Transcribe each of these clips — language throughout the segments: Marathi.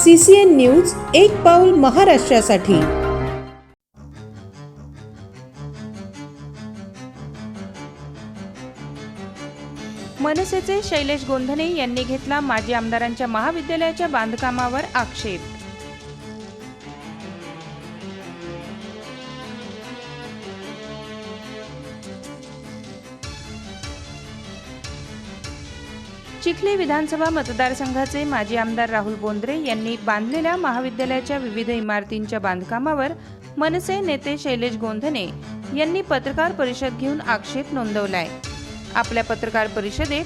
सी सी एन न्यूज एक पाऊल महाराष्ट्रासाठी. मनसेचे शैलेश गोंधने यांनी घेतला माजी आमदारांच्या महाविद्यालयाच्या बांधकामावर आक्षेप. चिखली विधानसभा मतदारसंघाचे माजी आमदार राहुल बोंद्रे यांनी बांधलेल्या महाविद्यालयाच्या विविध इमारतींच्या बांधकामावर मनसे नेते शैलेश गोंधने यांनी पत्रकार परिषद घेऊन आक्षेप नोंदवलाय. आपल्या पत्रकार परिषदेत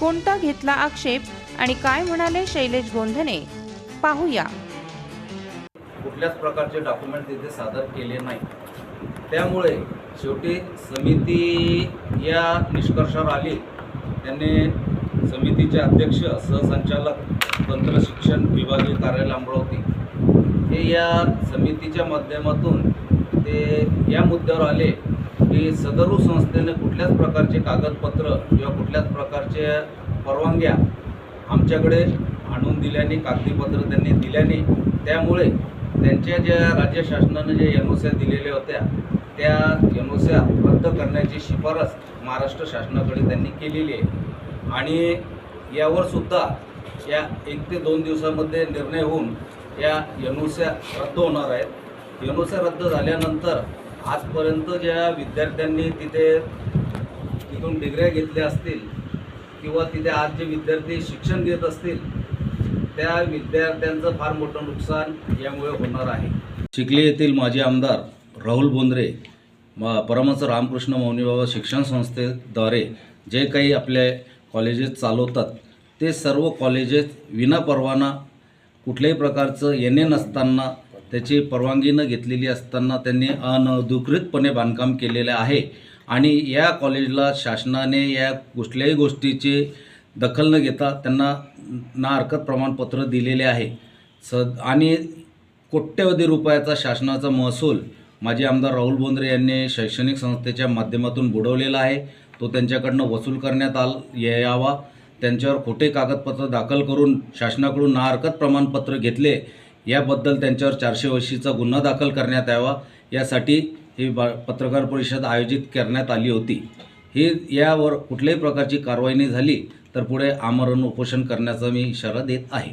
कोणता घेतला आक्षेप आणि काय म्हणाले शैलेश गोंधने? पाहूया. कुठल्याच प्रकारचे डॉक्युमेंट तिथे सादर केले नाही. त्यामुळे शेवटी समिती या निष्कर्षावर आली. त्यांनी समितीचे अध्यक्ष सहसंचालक तंत्र शिक्षण विभागीय कार्यालय अमरावती हे या समितीच्या माध्यमातून ते या मुद्द्यावर आले की सदरू संस्थेने कुठल्याच प्रकारचे कागदपत्र किंवा कुठल्याच प्रकारचे परवानग्या आमच्याकडे आणून दिल्याने कागदीपत्र त्यांनी दिल्याने त्यामुळे त्यांच्या ज्या राज्य शासनानं जे एन दिलेल्या होत्या त्या एनओस्या ओ रद्द करण्याची शिफारस महाराष्ट्र शासनाकडे त्यांनी केलेली आहे. आणि यावर सुद्धा या एक ते दोन दिवसामध्ये निर्णय होऊन या एन रद्द होणार आहेत. एन रद्द झाल्यानंतर आजपर्यंत ज्या विद्यार्थ्यांनी तिथे तिथून डिग्र्या घेतल्या असतील किंवा तिथे आज जे विद्यार्थी शिक्षण घेत असतील त्या विद्यार्थ्यांचं फार मोठं नुकसान यामुळे होणार आहे. चिखली येथील माजी आमदार राहुल बोंद्रे म परमहंस रामकृष्ण मौनीबाबा शिक्षण संस्थेद्वारे जे काही आपले कॉलेजेस चालवतात. ते सर्व कॉलेजेस विनापरवाना कुठल्याही प्रकारचं येणे नसताना त्याची परवानगी न घेतलेली असताना त्यांनी अनधिकृतपणे बांधकाम केलेलं आहे. आणि या कॉलेजला शासनाने या कुठल्याही गोष्टीची दखल न घेता त्यांना ना हरकत प्रमाणपत्र दिलेले आहे. स आणि कोट्यवधी रुपयाचा शासनाचा महसूल माजी आमदार राहुल बोंद्रे यांनी शैक्षणिक संस्थेच्या माध्यमातून बुडवलेला आहे. तो त्यांच्याकडनं वसूल करण्यात आल यावा. त्यांच्यावर खोटे कागदपत्र दाखल करून शासनाकडून ना हरकत प्रमाणपत्र घेतले याबद्दल त्यांच्यावर चारशे वर्षीचा गुन्हा दाखल करण्यात यावा. यासाठी ही बा पत्रकार परिषद आयोजित करण्यात आली होती. ही यावर कुठल्याही प्रकारची कारवाई नाही झाली तर पुढे आमरण उपोषण करण्याचा मी इशारा देत आहे.